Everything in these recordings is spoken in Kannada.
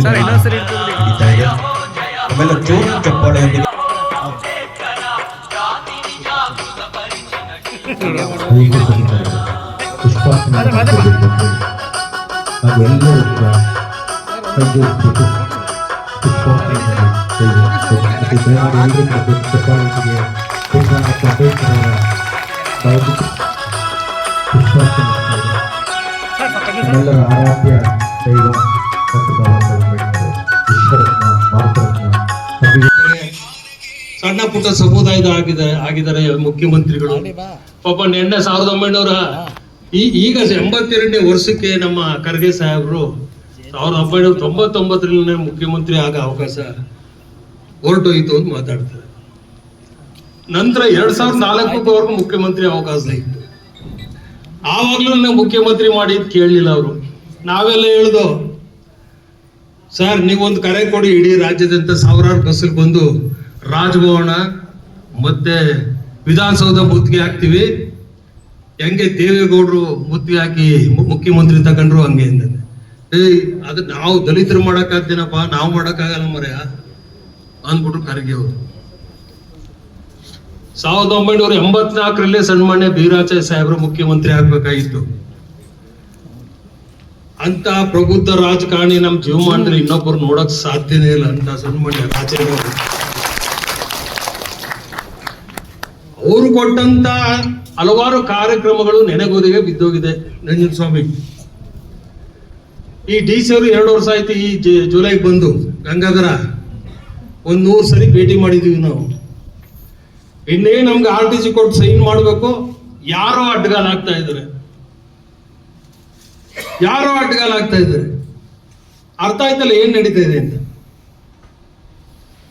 ಕೈಜೋಡಿಸಬೇಕು ಪುಷ್ಪಾರ್ಚನೆ ಮಾಡಿ ಕೈಜೋಡಿಸಬೇಕು. ಮತ್ತು ದಯಮಾಡಿ ಎಲ್ಲರೂ ಕೂಡ ಚಪ್ಪಾಳೆಯೊಂದಿಗೆ ಡಾಕ್ಟರ್ ಅಂಬೇಡ್ಕರ್ ಅವರ ಭಾವಚಿತ್ರ ಪುಷ್ಪಾರ್ಚನೆ ಮಾಡಿ ನಮ್ಮೆಲ್ಲರ ಆರಾಧ್ಯ ದೈವ ಸಣ್ಣ ಪುಟ್ಟ ಸಮುದಾಯದ ಆಗಿದೆ, ಆಗಿದ್ದಾರೆ ಮುಖ್ಯಮಂತ್ರಿಗಳು. ಪಾಪ ನಿನ್ನೆ ಸಾವಿರದ ಒಂಬೈನೂರ ಈಗ ಎಂಬತ್ತೆರಡನೇ ವರ್ಷಕ್ಕೆ ನಮ್ಮ ಖರ್ಗೆ ಸಾಹೇಬರು ಸಾವಿರದ ಒಂಬೈನೂರ ತೊಂಬತ್ತೊಂಬತ್ತರಲ್ಲಿ ಮುಖ್ಯಮಂತ್ರಿ ಆಗ ಅವಕಾಶ ಹೊರಟೋಯ್ತು ಅಂತ ಮಾತಾಡ್ತಾರೆ. ನಂತರ ಎರಡ್ ಸಾವಿರದ ನಾಲ್ಕಕ್ಕವರೆಗೂ ಮುಖ್ಯಮಂತ್ರಿ ಅವಕಾಶ ಇತ್ತು. ಆವಾಗ್ಲೂ ಮುಖ್ಯಮಂತ್ರಿ ಮಾಡಿದ್ ಕೇಳಲಿಲ್ಲ ಅವರು. ನಾವೆಲ್ಲ ಹೇಳ್ದು ಸರ್, ನೀವೊಂದು ಕರೆ ಕೊಡಿ, ಇಡೀ ರಾಜ್ಯದಂತ ಸಾವಿರಾರು ಬಸ್ಸಲ್ಲಿ ಬಂದು ರಾಜಭವನ ಮತ್ತೆ ವಿಧಾನಸೌಧ ಮುತ್ತಿಗೆ ಹಾಕ್ತೀವಿ. ಹೆಂಗೆ ದೇವೇಗೌಡರು ಮುತ್ತಿಗೆ ಹಾಕಿ ಮುಖ್ಯಮಂತ್ರಿ ತಗೊಂಡ್ರು ಹಂಗೆ ಏಯ್ ಅದು ನಾವು ದಲಿತರು ಮಾಡೋಕ್ಕಾಗ್ತೀನಪ್ಪ ನಾವು ಮಾಡೋಕ್ಕಾಗಲ್ಲ ಮರೆಯ ಅಂದ್ಬಿಟ್ರು ಖರ್ಗೆ ಸಾವಿರದ ಒಂಬೈನೂರ ಎಂಬತ್ನಾಲ್ಕರಲ್ಲೇ ಸನ್ಮಾನ್ಯ ಬೀರಾಚಾರ್ಯ ಸಾಹೇಬರು ಮುಖ್ಯಮಂತ್ರಿ ಆಗ್ಬೇಕಾಗಿತ್ತು. ಅಂತ ಪ್ರಬುದ್ಧ ರಾಜಕಾರಣಿ ನಮ್ಮ ಜೀವಮಾನದಲ್ಲಿ ಇನ್ನೊಬ್ಬರು ನೋಡಕ್ ಸಾಧ್ಯನೇ ಇಲ್ಲ ಅಂತ ಸುಮ್ಮನೆ ರಾಜೇಂದ್ರ ಅವರು ಕೊಟ್ಟಂತ ಹಲವಾರು ಕಾರ್ಯಕ್ರಮಗಳು ನೆನೆಗೋದಿಗೆ ಬಿದ್ದೋಗಿದೆ ನಂಜನ ಸ್ವಾಮಿ. ಈ ಡಿ ಸಿ ಅವರು ಎರಡು ವರ್ಷ ಆಯ್ತು ಈ ಜುಲೈಗೆ ಬಂದು ಗಂಗಾಧರ ಒಂದ್ ನೂರು ಸರಿ ಭೇಟಿ ಮಾಡಿದೀವಿ ನಾವು. ಇನ್ನೇ ನಮ್ಗೆ ಆರ್ ಟಿ ಸಿ ಕೊಟ್ಟು ಸೈನ್ ಮಾಡಬೇಕು ಯಾರೋ ಅಡ್ಗಾಲ್ ಆಗ್ತಾ ಇದ್ದಾರೆ. ಯಾರೋ ಅಡ್ಡಗಾಲ ಆಗ್ತಾ ಇದ್ದಾರೆ. ಅರ್ಥ ಆಯ್ತಲ್ಲ ಏನ್ ನಡೀತಾ ಇದೆ ಅಂತ?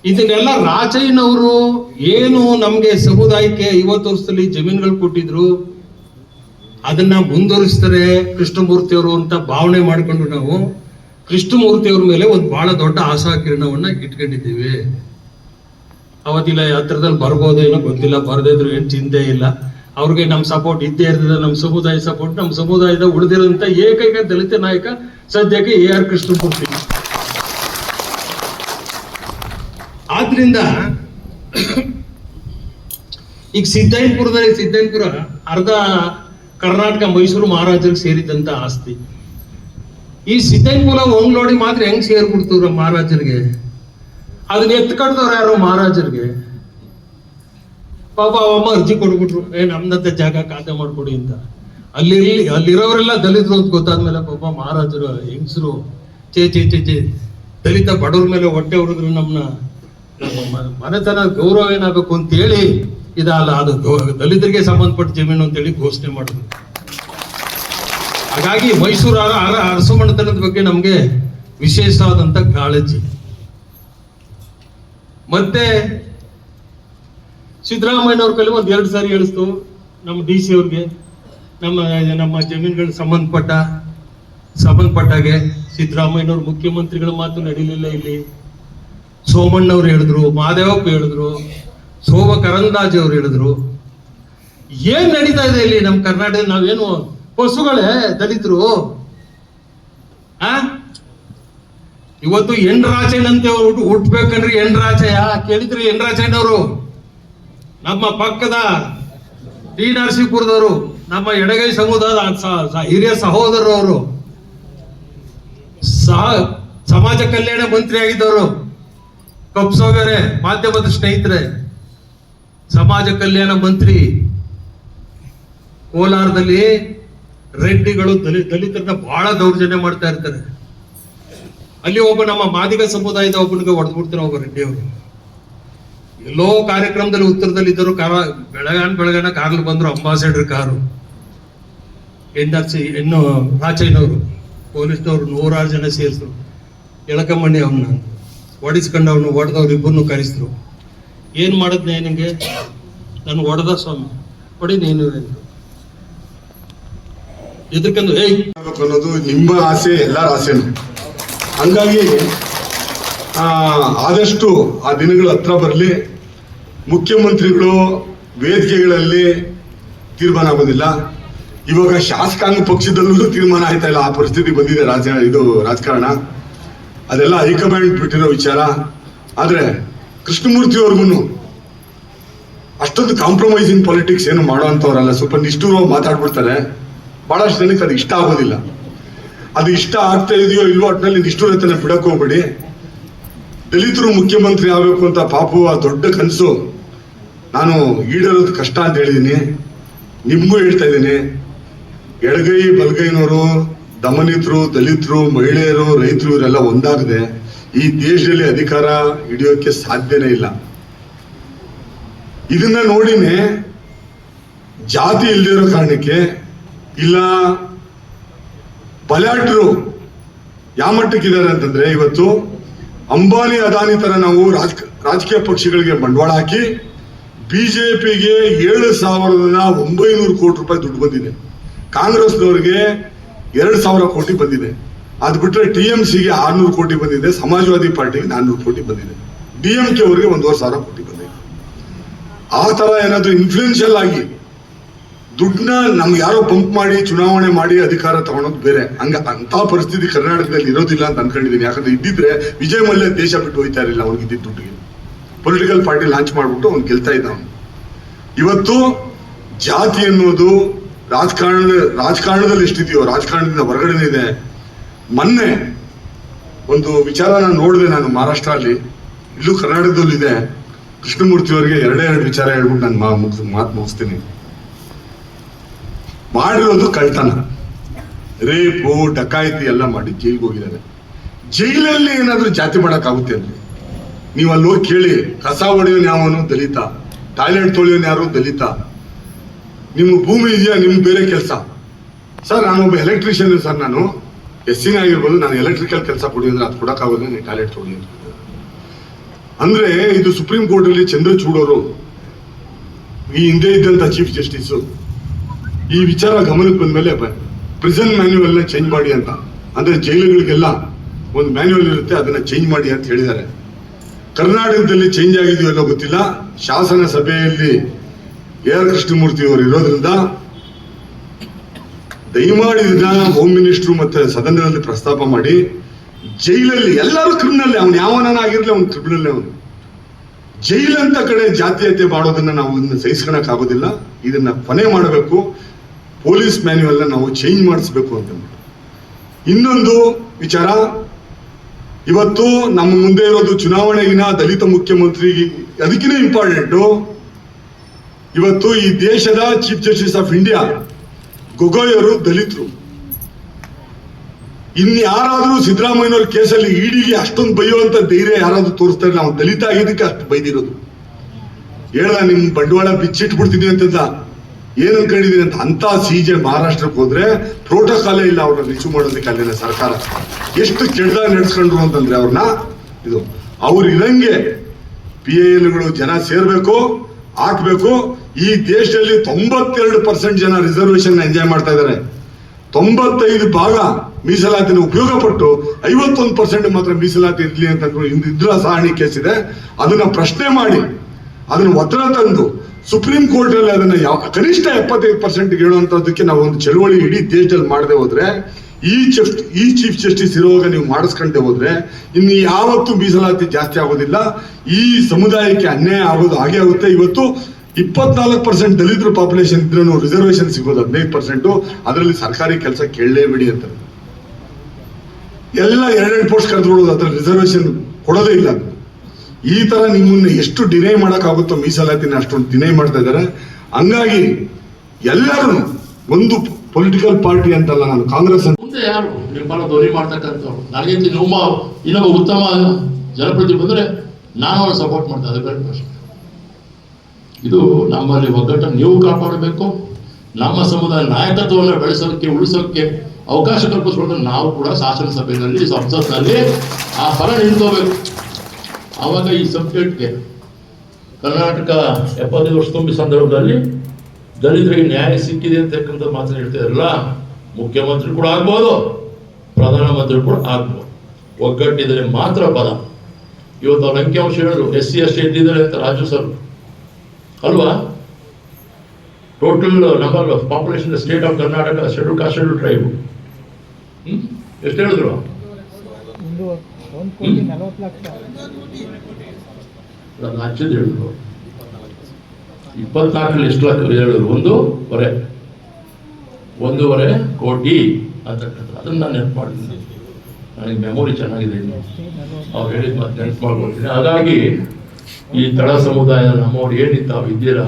ಇದನ್ನೆಲ್ಲ ರಾಜಯ್ಯನವರು ಏನು ನಮ್ಗೆ ಸಮುದಾಯಕ್ಕೆ ಐವತ್ತು ವರ್ಷದಲ್ಲಿ ಜಮೀನುಗಳು ಕೊಟ್ಟಿದ್ರು, ಅದನ್ನ ಮುಂದುವರಿಸ್ತಾರೆ ಕೃಷ್ಣಮೂರ್ತಿ ಅವರು ಅಂತ ಭಾವನೆ ಮಾಡ್ಕೊಂಡು ನಾವು ಕೃಷ್ಣಮೂರ್ತಿ ಅವ್ರ ಮೇಲೆ ಒಂದು ಬಹಳ ದೊಡ್ಡ ಆಶಾ ಕಿರಣವನ್ನ ಇಟ್ಕೊಂಡಿದ್ದೀವಿ. ಅವತ್ತಿಲ್ಲ ಹತ್ರದಲ್ಲಿ ಬರ್ಬೋದೇನೋ ಗೊತ್ತಿಲ್ಲ ಬರ್ದಿದ್ರು ಏನು ಚಿಂತೆ ಇಲ್ಲ. ಅವ್ರಿಗೆ ನಮ್ಮ ಸಪೋರ್ಟ್ ಇದ್ದೇ ಇರ್ತದೆ ನಮ್ಮ ಸಮುದಾಯ ಸಪೋರ್ಟ್ ನಮ್ಮ ಸಮುದಾಯದ ಉಳಿದಿರೋಂಥ ಏಕೈಕ ದಲಿತ ನಾಯಕ ಸದ್ಯಕ್ಕೆ ಎ ಆರ್ ಕೃಷ್ಣಮೂರ್ತಿ. ಆದ್ರಿಂದ ಈಗ ಸಿದ್ದೈಪುರದಲ್ಲಿ ಸಿದ್ದೈಪುರ ಅರ್ಧ ಕರ್ನಾಟಕ, ಮೈಸೂರು ಮಹಾರಾಜರಿಗೆ ಸೇರಿದಂತ ಆಸ್ತಿ. ಈ ಸಿದ್ದೈಪುರ ಒಂಗ್ಲೋಡಿ ಮಾತ್ರ ಹೆಂಗ್ ಸೇರ್ಬಿಡ್ತವ್ರ ಮಹಾರಾಜರಿಗೆ ಅದನ್ನ ಎತ್ಕಡ್ದವ್ರು ಯಾರು? ಮಹಾರಾಜರಿಗೆ ಪಾಪ ಅವಮ್ಮ ಅರ್ಜಿ ಕೊಡ್ಬಿಟ್ರು ಏ ನಮ್ದಂತ ಜಾಗ ಖಾತೆ ಮಾಡ್ಕೊಡಿ ಅಂತ. ಅಲ್ಲಿ ಅಲ್ಲಿರೋರೆಲ್ಲ ದಲಿತರು ಅಂತ ಗೊತ್ತಾದ್ಮೇಲೆ ಪಾಪ ಮಹಾರಾಜರು, ಹೆಂಗಸರು ಚೇ ಚೇ ಚೇ ಚೇ ದಲಿತ ಬಡವ್ರ ಮೇಲೆ ಹೊಟ್ಟೆ ಹೊಡೆದ್ರು ನಮ್ಮನ್ನ ನಮ್ಮ ಮನೆತನ ಗೌರವ ಏನಾಗಬೇಕು ಅಂತ ಹೇಳಿ ಇದಲ್ಲ ಅದು ದಲಿತರಿಗೆ ಸಂಬಂಧಪಟ್ಟ ಜಮೀನು ಅಂತ ಹೇಳಿ ಘೋಷಣೆ ಮಾಡಿದ್ರು. ಹಾಗಾಗಿ ಮೈಸೂರು ಅರ, ಅರ- ಅರಸು ಮನೆತನದ ಬಗ್ಗೆ ನಮಗೆ ವಿಶೇಷವಾದಂತ ಕಾಳಜಿ. ಮತ್ತೆ ಸಿದ್ದರಾಮಯ್ಯನವ್ರ ಕೈಲಿ ಒಂದ್ ಎರಡು ಸಾರಿ ಹೇಳಿಸ್ತು. ನಮ್ಮ ಡಿ ಸಿ ಅವ್ರಿಗೆ, ನಮ್ಮ ನಮ್ಮ ಜಮೀನುಗಳಿಗೆ ಸಂಬಂಧಪಟ್ಟ, ಸಂಬಂಧಪಟ್ಟಾಗೆ ಸಿದ್ದರಾಮಯ್ಯನವ್ರ ಮುಖ್ಯಮಂತ್ರಿಗಳ ಮಾತು ನಡೀಲಿಲ್ಲ ಇಲ್ಲಿ. ಸೋಮಣ್ಣವ್ರು ಹೇಳಿದ್ರು, ಮಾದೇವಪ್ಪ ಹೇಳಿದ್ರು, ಸೋಮ ಕರಂದಾಜೆ ಅವ್ರು ಹೇಳಿದ್ರು. ಏನ್ ನಡೀತಾ ಇದೆ ಇಲ್ಲಿ ನಮ್ಮ ಕರ್ನಾಟಕ ನಾವೇನು ಪಶುಗಳೇ, ದಲಿತರು? ಆ? ಇವತ್ತು ಎನ್ ರಾಜಯ್ಯನಂತೆ ಹುಟ್ ಹುಟ್ಬೇಕಂದ್ರೆ ಎನ್ ರಾಜಯ್ಯ. ಕೇಳಿದ್ರಿ ಎನ್ ರಾಜಯ್ಯನವರು ನಮ್ಮ ಪಕ್ಕದ ಟಿ ನರಸೀಪುರದವರು, ನಮ್ಮ ಎಡಗೈ ಸಮುದಾಯದ ಹಿರಿಯ ಸಹೋದರರು ಅವರು ಸಹ ಸಮಾಜ ಕಲ್ಯಾಣ ಮಂತ್ರಿ ಆಗಿದ್ದವರು ಕಪ್ಸೋಗರೆ ಮಾಧ್ಯಮದ ಸ್ನೇಹಿತರೆ, ಸಮಾಜ ಕಲ್ಯಾಣ ಮಂತ್ರಿ, ಕೋಲಾರದಲ್ಲಿ ರೆಡ್ಡಿಗಳು ದಲಿ, ದಲಿತರನ್ನ ಬಹಳ ದೌರ್ಜನ್ಯ ಮಾಡ್ತಾ ಇರ್ತಾರೆ. ಅಲ್ಲಿ ಒಬ್ಬ ನಮ್ಮ ಮಾದಿಗ ಸಮುದಾಯದ ಒಬ್ಬನಿಗೆ ಹೊಡೆದ್ಬಿಡ್ತಾರೆ ಒಬ್ಬ ರೆಡ್ಡಿ ಅವರು ಎಲ್ಲೋ ಕಾರ್ಯಕ್ರಮದಲ್ಲಿ ಉತ್ತರದಲ್ಲಿ ಇದ್ದರು ಕಾರ ಬೆಳಗಾನ್ ಬೆಳಗಾನ ಕಾರ್ಲು ಬಂದರು ಅಂಬಾಸಿಡರ್ ಕಾರು. ಎನ್ಆರ್ಸಿ ಇನ್ನು ರಾಚೈನವರು ಪೊಲೀಸ್ನವರು ನೂರಾರು ಜನ ಸೇರಿದ್ರು. ಎಳಕಮ್ಮಣ್ಣಿ ಅವನ್ನ ಹೊಡಿಸ್ಕೊಂಡು ಅವನು ಹೊಡೆದವ್ರು ಇಬ್ಬರನ್ನು ಕರೆಸಿದ್ರು. ಏನು ಮಾಡಿದ್ನೆ ನಿನಗೆ ನಾನು ಹೊಡೆದ ಸ್ವಾಮಿ. ಹೊಡಿ ನೀನು ಎಂದು. ಎದಕ್ಕಂದು ಏಯ್! ಅನ್ನೋದು ನಿಮ್ಮ ಆಸೆ, ಎಲ್ಲರ ಆಸೆ ಹಂಗಾಗಿ ಆದಷ್ಟು ಆ ದಿನಗಳು ಹತ್ರ ಬರಲಿ. ಮುಖ್ಯಮಂತ್ರಿಗಳು ವೇದಿಕೆಗಳಲ್ಲಿ ತೀರ್ಮಾನ ಆಗೋದಿಲ್ಲ ಇವಾಗ ಶಾಸಕಾಂಗ ಪಕ್ಷದಲ್ಲೂ ತೀರ್ಮಾನ ಆಯ್ತಾ ಇಲ್ಲ. ಆ ಪರಿಸ್ಥಿತಿ ಬಂದಿದೆ. ರಾಜ ಇದು ರಾಜಕಾರಣ. ಅದೆಲ್ಲ ಹೈಕಮಾಂಡ್ ಬಿಟ್ಟಿರೋ ವಿಚಾರ. ಆದ್ರೆ ಕೃಷ್ಣಮೂರ್ತಿ ಅವ್ರಿಗೂ ಅಷ್ಟೊಂದು ಕಾಂಪ್ರಮೈಸಿಂಗ್ ಪಾಲಿಟಿಕ್ಸ್ ಏನು ಮಾಡೋಂಥವ್ರಲ್ಲ ಸ್ವಲ್ಪ ನಿಷ್ಠೂರ ಮಾತಾಡ್ಬಿಡ್ತಾರೆ. ಬಹಳಷ್ಟು ಜನಕ್ಕೆ ಅದು ಇಷ್ಟ ಆಗೋದಿಲ್ಲ. ಅದು ಇಷ್ಟ ಆಗ್ತಾ ಇದೆಯೋ ಇಲ್ವೋ ಒಟ್ಟಿನಲ್ಲಿ ನಿಷ್ಠೂರತನ ಬಿಡಕ್ಕೆ ಹೋಗ್ಬೇಡಿ. ದಲಿತರು ಮುಖ್ಯಮಂತ್ರಿ ಆಗಬೇಕು ಅಂತ ಪಾಪು ಆ ದೊಡ್ಡ ಕನಸು. ನಾನು ಈಡೇರೋದು ಕಷ್ಟ ಅಂತ ಹೇಳಿದ್ದೀನಿ ನಿಮಗೂ ಹೇಳ್ತಾ ಇದ್ದೀನಿ. ಎಡಗೈ ಬಲಗೈನವರು ದಮನಿತರು, ದಲಿತರು, ಮಹಿಳೆಯರು, ರೈತರು ಇವರೆಲ್ಲ ಒಂದಾಗದೆ ಈ ದೇಶದಲ್ಲಿ ಅಧಿಕಾರ ಹಿಡಿಯೋಕೆ ಸಾಧ್ಯನೇ ಇಲ್ಲ. ಇದನ್ನ ನೋಡಿನೇ ಜಾತಿ ಇಲ್ದಿರೋ ಕಾರಣಕ್ಕೆ ಇಲ್ಲ ಬಲಾಟ್ರು ಯಾವ ಮಟ್ಟಕ್ಕಿದ್ದಾರೆ ಅಂತಂದ್ರೆ ಇವತ್ತು ಅಂಬಾನಿ, ಅದಾನಿ ತರ ನಾವು ರಾಜ, ರಾಜಕೀಯ ಪಕ್ಷಗಳಿಗೆ ಬಂಡವಾಳ ಹಾಕಿ ಬಿಜೆಪಿಗೆ ಏಳು ಸಾವಿರದ ಒಂಬೈನೂರು ಕೋಟಿ ರೂಪಾಯಿ ದುಡ್ಡು ಬಂದಿದೆ. ಕಾಂಗ್ರೆಸ್ನವರಿಗೆ ಎರಡು ಸಾವಿರ ಕೋಟಿ ಬಂದಿದೆ. ಅದು ಬಿಟ್ಟರೆ ಟಿ ಎಂ ಸಿಗೆ ಆರ್ನೂರು ಕೋಟಿ ಬಂದಿದೆ, ಸಮಾಜವಾದಿ ಪಾರ್ಟಿಗೆ ನಾನ್ನೂರು ಕೋಟಿ ಬಂದಿದೆ. ಡಿ ಎಂ ಕೆ ಅವರಿಗೆ ಒಂದೂವರೆ ಸಾವಿರ ಕೋಟಿ ಬಂದಿದೆ. ಆ ಥರ ಏನಾದರೂ ಇನ್ಫ್ಲೂಯೆನ್ಷಿಯಲ್ ಆಗಿ ದುಡ್ಡನ್ನ ನಮ್ಗೆ ಯಾರೋ ಪಂಪ್ ಮಾಡಿ, ಚುನಾವಣೆ ಮಾಡಿ ಅಧಿಕಾರ ತಗೊಳೋದು ಬೇರೆ. ಹಂಗೆ ಅಂಥ ಪರಿಸ್ಥಿತಿ ಕರ್ನಾಟಕದಲ್ಲಿ ಇರೋದಿಲ್ಲ ಅಂತ ಅನ್ಕೊಂಡಿದ್ದೀನಿ ಯಾಕಂದ್ರೆ ಇದ್ದಿದ್ರೆ ವಿಜಯ್ ಮಲ್ಯ ದೇಶ ಬಿಟ್ಟು ಹೋಯ್ತಾ ಇರಲಿಲ್ಲ ಅವ್ನಿಗೆ ಇದ್ದಿದ್ದ ದುಡ್ಡಿಗೆ. ಪೊಲಿಟಿಕಲ್ ಪಾರ್ಟಿ ಲಾಂಚ್ ಮಾಡ್ಬಿಟ್ಟು ಅವ್ನು ಗೆಲ್ತಾ ಇದ್ದ ಇವತ್ತು ಜಾತಿ ಅನ್ನೋದು ರಾಜಕಾರಣ ರಾಜಕಾರಣದಲ್ಲಿ ಎಷ್ಟಿದೆಯೋ, ರಾಜಕಾರಣದಿಂದ ಹೊರಗಡೆ ಇದೆ. ಮೊನ್ನೆ ಒಂದು ವಿಚಾರ ನಾನು ನೋಡಿದೆ ನಾನು ಮಹಾರಾಷ್ಟ್ರ ಅಲ್ಲಿ ಇಲ್ಲೂ ಕರ್ನಾಟಕದಲ್ಲಿ ಇದೆ. ಕೃಷ್ಣಮೂರ್ತಿ ಅವರಿಗೆ ಎರಡೇ ಎರಡು ವಿಚಾರ ಹೇಳ್ಬಿಟ್ಟು ನಾನು ಮಾತು ಮುಗಿಸ್ತೀನಿ. ಮಾಡಿರೋದು ಕಳ್ತನ. ರೇಪು ಡಕಾಯಿತಿ ಎಲ್ಲ ಮಾಡಿ ಜೈಲಿಗೆ ಹೋಗಿದ್ದಾರೆ. ಜೈಲಲ್ಲಿ ಏನಾದರೂ ಜಾತಿ ಮಾಡೋಕ್ಕಾಗುತ್ತೆ ಅಂದ್ರೆ ನೀವು ಅಲ್ಲಿ ಹೋಗಿ ಕೇಳಿ, ಕಸ ಹೊಡೆಯೋನ್ ಯಾವನು ದಲಿತ, ಟಾಯ್ಲೆಟ್ ತೊಳೆಯೋನ್ ಯಾರು ದಲಿತ. ನಿಮ್ಮ ಭೂಮಿ ಇದೆಯಾ ನಿಮ್ಗೆ ಬೇರೆ ಕೆಲಸ? ಸರ್, ನಾನೊಬ್ಬ ಎಲೆಕ್ಟ್ರಿಷಿಯನ್ ಸರ್ ನಾನು. ಎಸ್ ಸಿನ ಆಗಿರ್ಬೋದು, ನಾನು ಎಲೆಕ್ಟ್ರಿಕಲ್ ಕೆಲಸ ಕೊಡಿ ಅಂದ್ರೆ ಅದು ಕೊಡಕ್ಕಾಗೋದಿಲ್ಲ ನೀವು ಟಾಯ್ಲೆಟ್ ತೊಳಿ ಅಂತ ಅಂದ್ರೆ ಇದು ಸುಪ್ರೀಂ ಕೋರ್ಟ್ ಅಲ್ಲಿ ಚಂದ್ರಚೂಡ್ ಅವರು ಈ ಹಿಂದೆ ಇದ್ದಂತ ಚೀಫ್ ಜಸ್ಟಿಸ್ ಈ ವಿಚಾರ ಗಮನಕ್ಕೆ ಬಂದ್ಮೇಲೆ ಪ್ರಿಸನ್ ಮ್ಯಾನ್ಯುವಲ್ನ ಚೇಂಜ್ ಮಾಡಿ ಅಂತ. ಅಂದ್ರೆ ಜೈಲುಗಳಿಗೆಲ್ಲ ಒಂದು ಮ್ಯಾನ್ಯುವಲ್ ಇರುತ್ತೆ, ಅದನ್ನ ಚೇಂಜ್ ಮಾಡಿ ಅಂತ ಹೇಳಿದ್ದಾರೆ. ಕರ್ನಾಟಕದಲ್ಲಿ ಚೇಂಜ್ ಆಗಿದೆಯೋ ಅಲ್ಲೋ ಗೊತ್ತಿಲ್ಲ. ಶಾಸನ ಸಭೆಯಲ್ಲಿ ಎ ಆರ್ ಕೃಷ್ಣಮೂರ್ತಿ ಅವರು ಇರೋದ್ರಿಂದ ದಯಮಾಡಿ ಹೋಮ್ ಮಿನಿಸ್ಟ್ರು ಮತ್ತೆ ಸದನದಲ್ಲಿ ಪ್ರಸ್ತಾಪ ಮಾಡಿ. ಜೈಲಲ್ಲಿ ಎಲ್ಲರೂ ಕ್ರಿಮಿನಲ್ ಅವನು ಯಾವನ ಆಗಿರ್ಲಿ ಅವನು ಕ್ರಿಮಿನಲ್ ಅವನು. ಜೈಲಂತ ಕಡೆ ಜಾತೀಯತೆ ಮಾಡೋದನ್ನ ನಾವು ಇದನ್ನ ಸಹಿಸ್ಕೊಳಕ್ ಆಗೋದಿಲ್ಲ ಇದನ್ನ ಕೊನೆ ಮಾಡಬೇಕು. ಪೊಲೀಸ್ ಮ್ಯಾನ್ಯುವಲ್ ನಾವು ಚೇಂಜ್ ಮಾಡಿಸ್ಬೇಕು ಅಂತ. ಇನ್ನೊಂದು ವಿಚಾರ ಇವತ್ತು ನಮ್ಮ ಮುಂದೆ ಇರೋದು ಚುನಾವಣೆಗಿನ ದಲಿತ ಮುಖ್ಯಮಂತ್ರಿ ಅದಕ್ಕಿಂತ ಇಂಪಾರ್ಟೆಂಟು ಇವತ್ತು ಈ ದೇಶದ chief justice of India Gogoi ಅವರು ದಲಿತರು. ಇನ್ಯಾರಾದ್ರೂ ಸಿದ್ದರಾಮಯ್ಯನವ್ರ ಕೇಸಲ್ಲಿ ಇಡಿಗೆ ಅಷ್ಟೊಂದು ಬೈಯುವಂತ ಧೈರ್ಯ ಯಾರಾದ್ರೂ ತೋರಿಸ್ತಾರೆ, ನಾವು ದಲಿತ ಆಗಿದ್ದಕ್ಕೆ ಅಷ್ಟು ಬೈದಿರೋದು. ಹೇಳ ನಿಮ್ ಬಂಡವಾಳ ಬಿಚ್ಚಿಟ್ಬಿಡ್ತೀನಿ ಅಂತಂದ ಏನ್ ಅಂತ ಅಂತ ಸಿ ಜೆ ಮಹಾರಾಷ್ಟ್ರಕ್ಕೆ ಹೋದ್ರೆ ಪ್ರೋಟೋಕಾಲೇ ಇಲ್ಲ ಅವ್ರನ್ನ ರಿಚು ಮಾಡೋದಕ್ಕೆ ಅಲ್ಲಿನ ಸರ್ಕಾರ. ಎಷ್ಟು ಕೆಟ್ಟದಾಗ ನಡೆಸ್ಕೊಂಡ್ರು ಅಂತಂದ್ರೆ ಅವ್ರನ್ನ ಇದು, ಅವ್ರು ಇದಂಗೆ ಪಿ ಎಲ್ಗಳು ಜನ ಸೇರ್ಬೇಕು, ಹಾಕ್ಬೇಕು. ಈ ದೇಶದಲ್ಲಿ ತೊಂಬತ್ತೆರಡು ಪರ್ಸೆಂಟ್ ಜನ ರಿಸರ್ವೇಶನ್ ಎಂಜಾಯ್ ಮಾಡ್ತಾ ಇದ್ದಾರೆ ತೊಂಬತ್ತೈದು ಭಾಗ ಮೀಸಲಾತಿನ ಉಪಯೋಗ ಪಟ್ಟು ಐವತ್ತೊಂದು ಪರ್ಸೆಂಟ್ ಮಾತ್ರ ಮೀಸಲಾತಿ ಇರಲಿ ಅಂತ ಹಿಂದಿದ್ರು ಸಹಣಿ ಕೇಸ್ ಇದೆ. ಅದನ್ನ ಪ್ರಶ್ನೆ ಮಾಡಿ, ಅದನ್ನ ಒತ್ತಡ ತಂದು ಸುಪ್ರೀಂ ಕೋರ್ಟ್ ಅಲ್ಲಿ ಅದನ್ನ ಯಾವ ಕನಿಷ್ಠ ಎಪ್ಪತ್ತೈದು ಪರ್ಸೆಂಟ್ ಹೇಳುವಂತದಕ್ಕೆ ನಾವು ಒಂದು ಚಳುವಳಿ ಇಡೀ ದೇಶದಲ್ಲಿ ಮಾಡದೆ ಹೋದ್ರೆ, ಈ ಚೀಫ್ ಈ ಚೀಫ್ ಜಸ್ಟಿಸ್ ಇರುವಾಗ ನೀವು ಮಾಡಿಸ್ಕೊಂಡೆ ಹೋದ್ರೆ, ಇನ್ನು ಯಾವತ್ತೂ ಮೀಸಲಾತಿ ಜಾಸ್ತಿ ಆಗೋದಿಲ್ಲ. ಈ ಸಮುದಾಯಕ್ಕೆ ಅನ್ಯಾಯ ಆಗೋದು ಹಾಗೆ ಆಗುತ್ತೆ. ಇವತ್ತು ಇಪ್ಪತ್ನಾಲ್ಕು ಪರ್ಸೆಂಟ್ ದಲಿತರು ಪಾಪ್ಯುಲೇಷನ್ ಇದ್ರೂ ರಿಸರ್ವೇಶನ್ ಸಿಗೋದು ಹದಿನೈದು ಪರ್ಸೆಂಟ್ ಅದರಲ್ಲಿ ಸರ್ಕಾರಿ ಕೆಲಸ ಕೇಳಲೇಬೇಡಿ ಅಂತ. ಎಲ್ಲ ಎರಡೆರಡು ಪೋಸ್ಟ್ ಕರೆದ್ಬಿಡೋದು ಅದ್ರಲ್ಲಿ ರಿಸರ್ವೇಶನ್ ಕೊಡೋದೇ ಇಲ್ಲ. ಈ ತರ ನಿಮ್ಮನ್ನ ಎಷ್ಟು ಡಿನೈ ಮಾಡೋಕ್ಕಾಗುತ್ತೋ ಮೀಸಲಾತಿನ ಅಷ್ಟೊಂದು ಡಿನೈ ಮಾಡ್ತಾ ಇದ್ದಾರೆ. ಹಂಗಾಗಿ ಎಲ್ಲರೂ ಒಂದು ಪೊಲಿಟಿಕಲ್ ಪಾರ್ಟಿ ಅಂತಲ್ಲ ನಾನು ಕಾಂಗ್ರೆಸ್ ಮುಂದೆ ಯಾರು ನಿರ್ಮಾಣ ಧ್ವನಿ ಮಾಡ್ತಕ್ಕಂಥವ್ರು? ನನಗೆ ಇನ್ನೊಬ್ಬ ಇನ್ನೊಬ್ಬ ಉತ್ತಮ ಜನಪ್ರತಿನಿಧಿ ಬಂದ್ರೆ ನಾನು ಅವ್ರು ಸಪೋರ್ಟ್ ಮಾಡ್ತಾರೆ ಬೇರೆ ಪ್ರಶ್ನೆ. ಇದು ನಮ್ಮಲ್ಲಿ ಒಗ್ಗಟ್ಟನ್ನು ನೀವು ಕಾಪಾಡಬೇಕು. ನಮ್ಮ ಸಮುದಾಯ ನಾಯಕತ್ವವನ್ನು ಬೆಳೆಸೋಕ್ಕೆ ಉಳಿಸೋಕ್ಕೆ ಅವಕಾಶ ಕಲ್ಪಿಸ್ಕೊಂಡು ನಾವು ಕೂಡ ಶಾಸನಸಭೆಯಲ್ಲಿ, ಸಂಸತ್ನಲ್ಲಿ ಆ ಫಲ ನಿಂತ್ಕೋಬೇಕು. ಆವಾಗ ಈ ಸಬ್ಜೆಕ್ಟ್ಗೆ ಕರ್ನಾಟಕ ಎಪ್ಪತ್ತೈದು ವರ್ಷ ತುಂಬಿ ಸಂದರ್ಭದಲ್ಲಿ ದಲಿತರಿಗೆ ನ್ಯಾಯ ಸಿಕ್ಕಿದೆ ಅಂತಕ್ಕಂಥ ಮಾತನ್ನು ಹೇಳ್ತಿದ್ರಲ್ಲ ಮುಖ್ಯಮಂತ್ರಿ ಕೂಡ ಆಗ್ಬೋದು, ಪ್ರಧಾನಮಂತ್ರಿ ಕೂಡ ಆಗ್ಬೋದು. ಒಗ್ಗಟ್ಟಿದರೆ ಮಾತ್ರ ಬಲ. ಇವತ್ತು ಅವ್ರ ಅಂಕಿಅಂಶ ಹೇಳಿದ್ರು, ಎಸ್ ಸಿ, ಎಸ್ ಟಿ ಅಂತ ರಾಜು ಸರ್ ಅಲ್ವಾ? Total number of population state of Karnataka schedule caste schedule tribe ಎಷ್ಟು ಹೇಳಿದ್ರು? ಒಂದು ಕೋಟಿ ನಲವತ್ತು ಲಕ್ಷ. ಹೇಳಿದ್ರು ಇಪ್ಪತ್ನಾಲ್ಕರಲ್ಲಿ ಎಷ್ಟು ಲಕ್ಷ? ಹೇಳಿದ್ರು ಒಂದೂವರೆ ಒಂದೂವರೆ ಕೋಟಿ ಅಂತಕ್ಕಂಥ ಅದನ್ನ ನಾನು ನೆನಪು ಮಾಡಿದ್ದೀನಿ ನನಗೆ ಮೆಮೊರಿ ಚೆನ್ನಾಗಿದೆ ಇನ್ನು. ಅವ್ರು ಹೇಳಿದ ಮತ್ತೆ ನೆನಪು ಮಾಡ್ಕೊಳ್ತೀನಿ. ಹಾಗಾಗಿ ಈ ತಳ ಸಮುದಾಯದ ನಮ್ಮವ್ರು ಏನಿತ್ತು ಅವ್ರು ಇದ್ದೀರಾ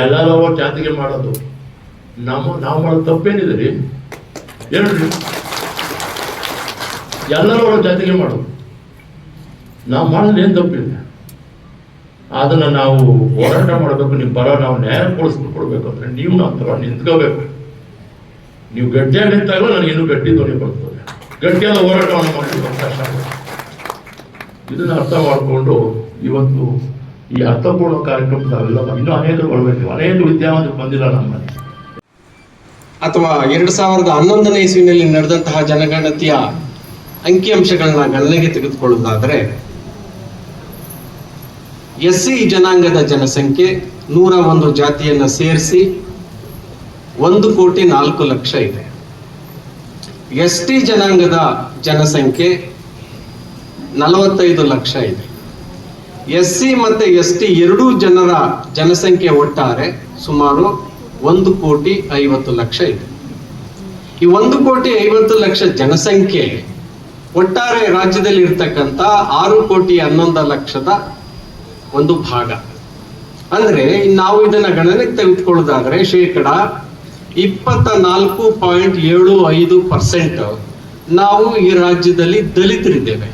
ಎಲ್ಲರೂ ಜಾತಿಗೆ ಮಾಡೋದು. ನಮ್ಮ, ನಾವು ಮಾಡೋದು ತಪ್ಪೇನಿದೆ ರೀ. ಹೇಳ್ರಿ ಎಲ್ಲರೂ ಅವಳ ಜಾತಿಗೆ ಮಾಡು ನಾವು ಮಾಡೋದು ಏನು ತಪ್ಪಿದೆ ಅದನ್ನು ನಾವು ಹೋರಾಟ ಮಾಡಬೇಕು ನಿಮ್ಮ ಬರ ನಾವು ನ್ಯಾಯ ಕೊಡಿಸ್ಕೊಡ್ಬೇಕು ಅಂದರೆ ನೀವು ನಾವು ಥರ ನಿಂತ್ಕೋಬೇಕು. ನೀವು ಗಟ್ಟಿಯಾಗಿ ನಿಂತಾಗಲೂ ನನಗೆ ಇನ್ನೂ ಗಟ್ಟಿ ಧ್ವನಿ ಬರ್ತದೆ. ಗಟ್ಟಿಯಾದ ಹೋರಾಟವನ್ನು ಮಾಡಲಿಕ್ಕೆ ಅವಕಾಶ ಇದನ್ನು ಅರ್ಥ ಮಾಡಿಕೊಂಡು ಇವತ್ತು ಈ ಅರ್ಥಪೂರ್ಣ ಕಾರ್ಯಕ್ರಮ ಇನ್ನು ಅನೇಕರು ಬರಬೇಕು. ಅನೇಕ ವಿದ್ಯಾವಂತರು ಬಂದಿಲ್ಲ ನಮ್ಮಲ್ಲಿ ಅಥವಾ ಎರಡು ಸಾವಿರದ ಹನ್ನೊಂದನೇ ಇಸುವಿನಲ್ಲಿ ನಡೆದಂತಹ ಜನಗಣತಿಯ ಅಂಕಿಅಂಶಗಳನ್ನ ಗಣನೆಗೆ ತೆಗೆದುಕೊಳ್ಳುವುದಾದರೆ ಎಸ್ ಸಿ ಜನಾಂಗದ ಜನಸಂಖ್ಯೆ ನೂರ ಒಂದು ಜಾತಿಯನ್ನು ಸೇರಿಸಿ ಒಂದು ಕೋಟಿ ನಾಲ್ಕು ಲಕ್ಷ ಇದೆ. ಎಸ್ ಟಿ ಜನಾಂಗದ ಜನಸಂಖ್ಯೆ ನಲವತ್ತೈದು ಲಕ್ಷ ಇದೆ. ಎಸ್ ಸಿ ಮತ್ತೆ ಎಸ್ ಟಿ ಎರಡೂ ಜನರ ಜನಸಂಖ್ಯೆ ಒಟ್ಟಾರೆ ಸುಮಾರು ಒಂದು ಕೋಟಿ ಐವತ್ತು ಲಕ್ಷ ಇದೆ. ಈ ಒಂದು ಕೋಟಿ ಐವತ್ತು ಲಕ್ಷ ಜನಸಂಖ್ಯೆ ಒಟ್ಟಾರೆ ರಾಜ್ಯದಲ್ಲಿ ಇರ್ತಕ್ಕಂಥ ಆರು ಕೋಟಿ ಹನ್ನೊಂದು ಲಕ್ಷದ ಒಂದು ಭಾಗ. ಅಂದ್ರೆ ನಾವು ಇದನ್ನ ಗಣನೆಗೆ ತೆಗೆದುಕೊಳ್ಳೋದಾದ್ರೆ ಶೇಕಡ ಇಪ್ಪತ್ತ ನಾಲ್ಕು ಪಾಯಿಂಟ್ ಏಳು ಐದು ಪರ್ಸೆಂಟ್ ನಾವು ಈ ರಾಜ್ಯದಲ್ಲಿ ದಲಿತರಿದ್ದೇವೆ.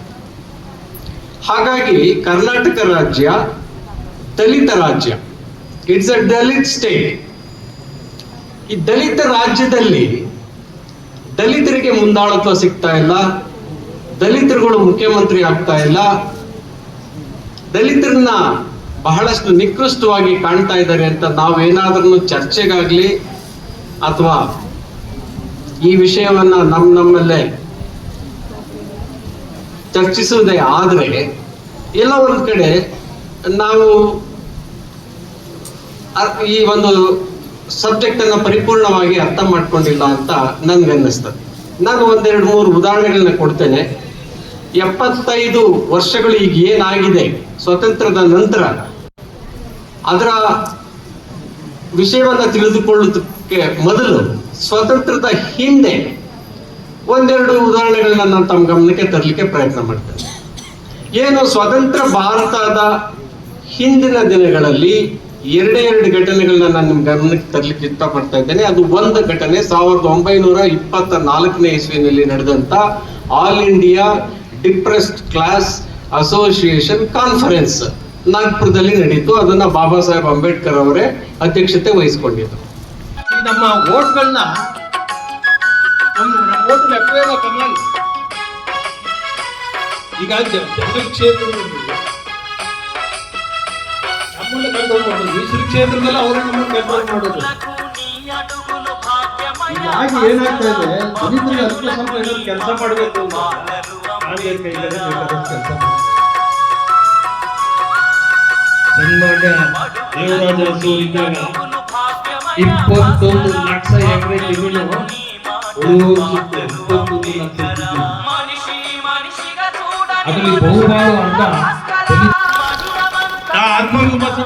ಹಾಗಾಗಿ ಕರ್ನಾಟಕ ರಾಜ್ಯ ದಲಿತ ರಾಜ್ಯ. ಇಟ್ಸ್ ಅ ದಲಿತ್ ಸ್ಟೇಟ್ ಈ ದಲಿತ ರಾಜ್ಯದಲ್ಲಿ ದಲಿತರಿಗೆ ಮುಂದಾಳತ್ವ ಸಿಗ್ತಾ ಇಲ್ಲ. ದಲಿತರುಗಳು ಮುಖ್ಯಮಂತ್ರಿ ಆಗ್ತಾ ಇಲ್ಲ. ದಲಿತರನ್ನ ಬಹಳಷ್ಟು ನಿಕೃಷ್ಟವಾಗಿ ಕಾಣ್ತಾ ಇದ್ದಾರೆ ಅಂತ ನಾವೇನಾದ್ರೂ ಚರ್ಚೆಗಾಗ್ಲಿ ಅಥವಾ ಈ ವಿಷಯವನ್ನ ನಮ್ ನಮ್ಮಲ್ಲೇ ಚರ್ಚಿಸುವುದೇ ಆದ್ರೆ ಎಲ್ಲ ಒಂದ್ ಕಡೆ ನಾವು ಈ ಒಂದು ಸಬ್ಜೆಕ್ಟ್ ಅನ್ನ ಪರಿಪೂರ್ಣವಾಗಿ ಅರ್ಥ ಮಾಡ್ಕೊಂಡಿಲ್ಲ ಅಂತ ನನ್ಗನ್ನಿಸ್ತದೆ. ನಾನು ಒಂದೆರಡು ಮೂರು ಉದಾಹರಣೆಗಳನ್ನ ಕೊಡ್ತೇನೆ. ಎಪ್ಪತ್ತೈದು ವರ್ಷಗಳು ಈಗ ಏನಾಗಿದೆ? ಸ್ವತಂತ್ರದ ನಂತರ ಅದರ ವಿಷಯವನ್ನು ತಿಳಿದುಕೊಳ್ಳೋದಕ್ಕೆ ಮೊದಲು ಸ್ವತಂತ್ರದ ಹಿಂದೆ ಒಂದೆರಡು ಉದಾಹರಣೆಗಳನ್ನ ನಾನು ತಮ್ಮ ಗಮನಕ್ಕೆ ತರಲಿಕ್ಕೆ ಪ್ರಯತ್ನ ಮಾಡ್ತೇನೆ. ಏನು ಸ್ವತಂತ್ರ ಭಾರತದ ಹಿಂದಿನ ದಿನಗಳಲ್ಲಿ ಎರಡೇ ಎರಡು ಘಟನೆಗಳನ್ನ ನಾನು ನಿಮ್ಮ ಗಮನಕ್ಕೆ ತರಲಿಕ್ಕೆ ಇಷ್ಟಪಡ್ತಾ ಇದ್ದೇನೆ. ಅದು ಒಂದು ಘಟನೆ ಸಾವಿರದ ಒಂಬೈನೂರ ಇಪ್ಪತ್ತ ನಾಲ್ಕನೇ ಇಸ್ವಿನಲ್ಲಿ ನಡೆದಂತ all India depressed class association conference ನಾಗ್ಪುರದಲ್ಲಿ ನಡೀತು. ಅದನ್ನ ಬಾಬಾ ಸಾಹೇಬ್ ಅಂಬೇಡ್ಕರ್ ಅವರೇ ಅಧ್ಯಕ್ಷತೆ ವಹಿಸಿಕೊಂಡಿದ್ರು. ಈ ನಮ್ಮ ಓಟ್ಗಳನ್ನ ನಮ್ಮ ಈಗ ಕ್ಷೇತ್ರದಲ್ಲಿ ನಮ್ಮನ್ನ ಕಂಟ್ರೋಲ್ ಮಾಡೋದು ಮೀಸಲು ಕ್ಷೇತ್ರದಲ್ಲಿ ಅವರೇ ನಮ್ಮನ್ನ ಕಂಟ್ರೋಲ್ ಮಾಡೋದು ಹೀಗಾಗಿ ಏನಾಗ್ತಾ ಇದೆ? ದಲಿತರಿಗೆ ಅಲ್ಪ ಸ್ವಲ್ಪ ಏನಾದ್ರು ಕೆಲಸ ಮಾಡಬೇಕು ಅಂತ. ದೇವರಾಜು ಇದ್ದಾಗ ಇಪ್ಪತ್ತೊಂದು ಲಕ್ಷ ಎಕರೆ ಜಮೀನು ಇಪ್ಪತ್ತೊಂದು ಲಕ್ಷ ಅದರಲ್ಲಿ ಬಹುಭಾಗ ಅಂತ ಆತ್ಮವಿಮರ್ಶೆ